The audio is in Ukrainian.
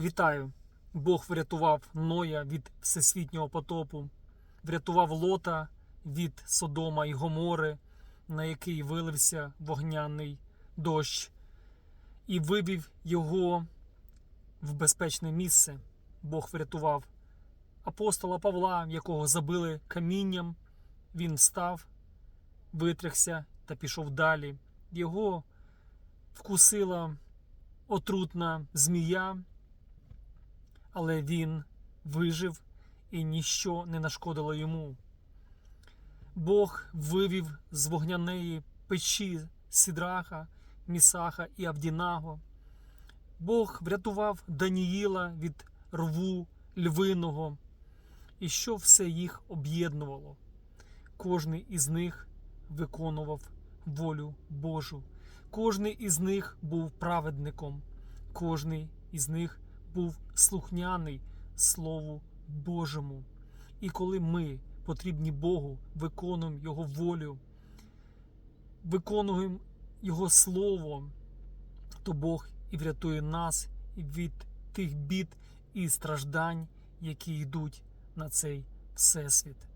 Вітаю! Бог врятував Ноя від всесвітнього потопу, врятував Лота від Содома і Гомори, на який вилився вогняний дощ, і вивів його в безпечне місце. Бог врятував апостола Павла, якого забили камінням. Він встав, витряхся та пішов далі. Його вкусила отрутна змія, але він вижив і ніщо не нашкодило йому. Бог вивів з вогняної печі Сідраха, Місаха і Авдінаго. Бог врятував Даніїла від рву львиного, і що все їх об'єднувало. Кожний із них виконував волю Божу. Кожний із них був праведником, кожний із них був слухняний Слову Божому. І коли ми, потрібні Богу, виконуємо Його волю, виконуємо Його Слово, то Бог і врятує нас від тих бід і страждань, які йдуть на цей всесвіт.